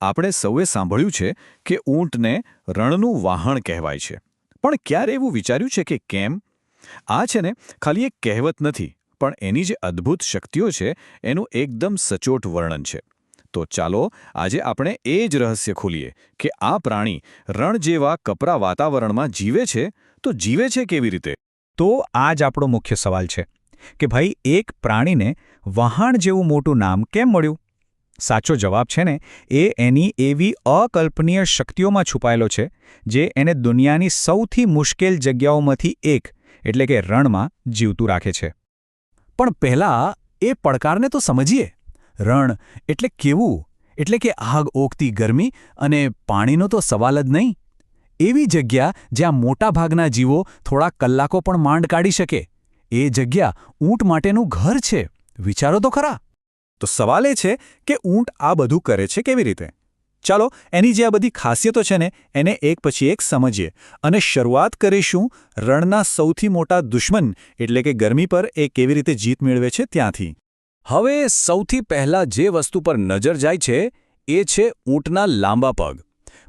આપણે સૌએ સાંભળ્યું છે કે ઊંટને રણનું વાહણ કહેવાય છે. પણ ક્યારે એવું વિચાર્યું છે કે કેમ? આ છે ને ખાલી એક કહેવત નથી, પણ એની જે અદ્ભુત શક્તિઓ છે, એનું એકદમ સચોટ વર્ણન છે. તો ચાલો આજે આપણે એ જ રહસ્ય ખોલીએ કે આ પ્રાણી રણ જેવા કપરા વાતાવરણમાં જીવે છે, તો જીવે છે કેવી રીતે? તો આ જ આપણો મુખ્ય સવાલ છે કે ભાઈ, એક પ્રાણીને વહાણ જેવું મોટું નામ કેમ મળ્યું? સાચો જવાબ છે ને, એ એની એવી અકલ્પનીય શક્તિઓમાં છુપાયેલો છે, જે એને દુનિયાની સૌથી મુશ્કેલ જગ્યાઓમાંથી એક, એટલે કે રણમાં, જીવતું રાખે છે. પણ પહેલાં એ પડકારને તો સમજીએ. રણ એટલે કેવું? એટલે કે આગ ઓગતી ગરમી અને પાણીનો તો સવાલ જ નહીં. એવી જગ્યા જ્યાં મોટાભાગના જીવો થોડા કલાકો પણ માંડ કાઢી શકે. એ જગ્યા ઊંટ માટેનું ઘર છે. વિચારો તો ખરા. તો સવાલ એ છે કે ઊંટ આ બધું કરે છે કેવી રીતે? ચાલો, એની જે આ બધી ખાસિયતો છે ને, એને એક પછી એક સમજીએ અને શરૂઆત કરીશું રણના સૌથી મોટા દુશ્મન, એટલે કે ગરમી પર, એ કેવી રીતે જીત મેળવે છે ત્યાંથી. હવે સૌથી પહેલા જે વસ્તુ પર નજર જાય છે, એ છે ઊંટના લાંબા પગ.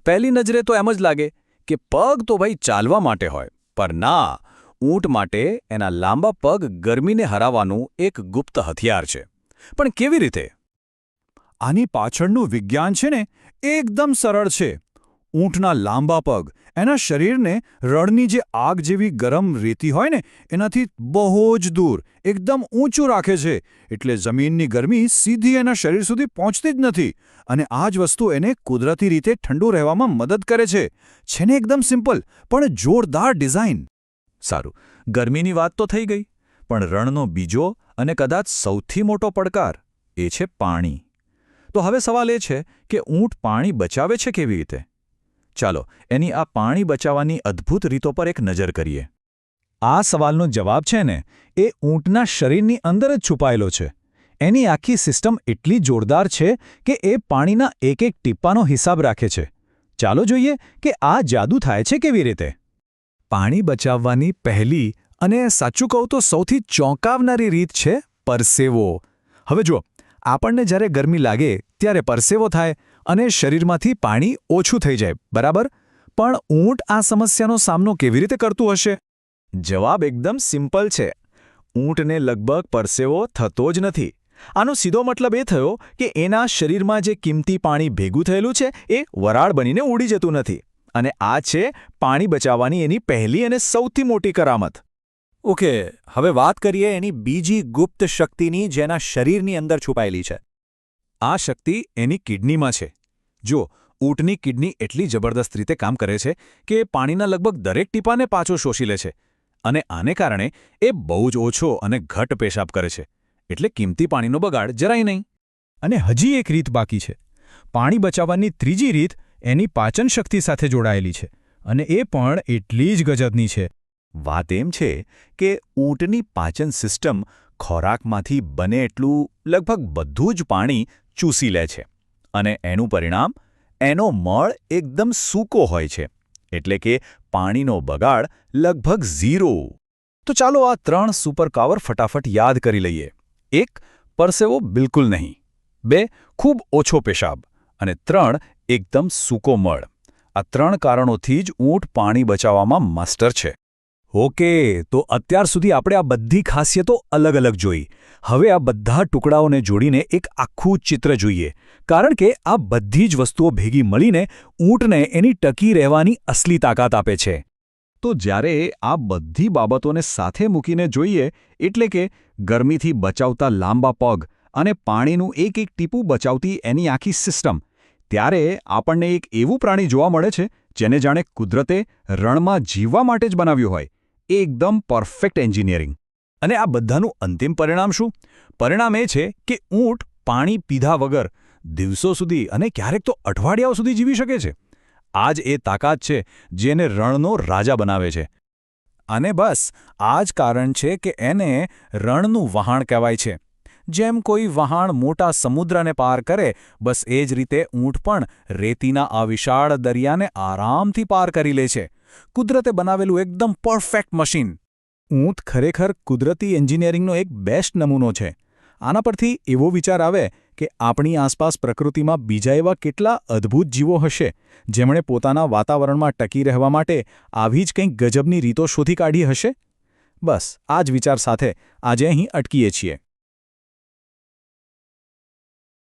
પહેલી નજરે તો એમ જ લાગે કે પગ તો ભાઈ ચાલવા માટે હોય પર ના, ઊંટ માટે એના લાંબા પગ ગરમીને હરાવવાનું એક ગુપ્ત હથિયાર છે. પણ કેવી રીતે? આની પાછળનું વિજ્ઞાન છે ને, એકદમ સરળ છે. ઊંટના લાંબા પગ, એના શરીરને રણની જે આગ જેવી ગરમ રેતી હોય ને, એનાથી બહુ જ દૂર, એકદમ ઊંચું રાખે છે. એટલે જમીનની ગરમી સીધી એના શરીર સુધી પહોંચતી જ નથી અને આ જ વસ્તુ એને કુદરતી રીતે ઠંડુ રહેવામાં મદદ કરે છે. છે ને એકદમ સિમ્પલ, પણ જોરદાર ડિઝાઇન. સારું, ગરમીની વાત તો થઈ ગઈ. પણ રણનો બીજો અને કદાચ સૌથી મોટો પડકાર એ છે પાણી. તો હવે સવાલ એ છે કે ઊંટ પાણી બચાવે છે કેવી રીતે? ચાલો, એની આ પાણી બચાવવાની અદ્ભુત રીતો પર એક નજર કરીએ. આ સવાલનો જવાબ છે ને, એ ઊંટના શરીરની અંદર જ છુપાયેલો છે. એની આખી સિસ્ટમ એટલી જોરદાર છે કે એ પાણીના એક એક ટીપાનો હિસાબ રાખે છે. ચાલો જોઈએ કે આ જાદુ થાય છે કેવી રીતે? પાણી બચાવવાની પહેલી અને સાચું કહું તો સૌથી ચોંકાવનારી રીત છે પરસેવો. હવે જુઓ, આપણને જ્યારે ગરમી લાગે ત્યારે પરસેવો થાય અને શરીરમાંથી પાણી ઓછું થઈ જાય, બરાબર? પણ ઊંટ આ સમસ્યાનો સામનો કેવી રીતે કરતું હશે? જવાબ એકદમ સિમ્પલ છે. ઊંટને લગભગ પરસેવો થતો જ નથી. આનો સીધો મતલબ એ થયો કે એના શરીરમાં જે કિંમતી પાણી ભેગું થયેલું છે એ વરાળ બનીને ઉડી જતું નથી. અને આ છે પાણી બચાવવાની એની પહેલી અને સૌથી મોટી કરામત. ઓકે, હવે વાત કરીએ એની બીજી ગુપ્ત શક્તિની જેના શરીરની અંદર છુપાયેલી છે. આ શક્તિ એની કિડનીમાં છે. જો, ઊંટની કિડની એટલી જબરદસ્ત રીતે કામ કરે છે કે પાણીના લગભગ દરેક ટીપાને પાછો શોષી લે છે. અને આને કારણે એ બહુ જ ઓછો અને ઘટ પેશાબ કરે છે. એટલે કિંમતી પાણીનો બગાડ જરાય નહીં. અને હજી એક રીત બાકી છે. પાણી બચાવવાની ત્રીજી રીત એની પાચન શક્તિ સાથે જોડાયેલી છે. અને એ પણ એટલી જ ગજબની છે. વાત એમ છે કે ઊંટની પાચન સિસ્ટમ ખોરાકમાંથી બને એટલું લગભગ બધું જ પાણી ચૂસી લે છે અને એનું પરિણામ, એનો મળ એકદમ સૂકો હોય છે, એટલે કે પાણીનો બગાડ લગભગ ઝીરો. તો ચાલો આ ત્રણ સુપરકાવર ફટાફટ યાદ કરી લઈએ. એક, પરસેવો બિલકુલ નહીં. બે, ખૂબ ઓછો પેશાબ. અને ત્રણ, એકદમ સૂકો મળ. આ ત્રણ કારણોથી જ ઊંટ પાણી બચાવવામાં માસ્ટર છે. ઓકે, તો અત્યાર સુધી આપણે આ બધી ખાસિયતો અલગ અલગ જોઈ. હવે આ બધા ટુકડાઓને જોડીને એક આખું ચિત્ર જોઈએ. કારણ કે આ બધી જ વસ્તુઓ ભેગી મળીને ઊંટને એની ટકી રહેવાની અસલી તાકાત આપે છે. તો જ્યારે આ બધી બાબતોને સાથે મૂકીને જોઈએ, એટલે કે ગરમીથી બચાવતા લાંબા પગ અને પાણીનું એક એક ટીપું બચાવતી એની આખી સિસ્ટમ, ત્યારે આપણને એક એવું પ્રાણી જોવા મળે છે, જેને જાણે કુદરતે રણમાં જીવવા માટે જ બનાવ્યું હોય. એકદમ પરફેક્ટ એન્જિનિયરિંગ. અને આ બધાનું અંતિમ પરિણામ શું? પરિણામ એ છે કે ઊંટ પાણી પીધા વગર દિવસો સુધી અને ક્યારેક તો અઠવાડિયાઓ સુધી જીવી શકે છે. આ જ એ તાકાત છે જેને રણનો રાજા બનાવે છે. અને બસ, આ જ કારણ છે કે એને રણનું વહાણ કહેવાય છે. જેમ કોઈ વહાણ મોટા સમુદ્રને પાર કરે, બસ એ જ રીતે ઊંટ પણ રેતીના આ વિશાળ દરિયાને આરામથી પાર કરી લે છે. કુદરતે બનાવેલું એકદમ પરફેક્ટ મશીન. ઊંટ ખરેખર કુદરતી એન્જિનિયરિંગનો એક બેસ્ટ નમૂનો છે. આના પરથી એવો વિચાર આવે કે આપણી આસપાસ પ્રકૃતિમાં બીજા એવા કેટલા અદ્ભુત જીવો હશે, જેમણે પોતાના વાતાવરણમાં ટકી રહેવા માટે આવી જ કંઈક ગજબની રીતો શોધી કાઢી હશે? બસ, આ જ વિચાર સાથે આજે અહીં અટકીએ છીએ.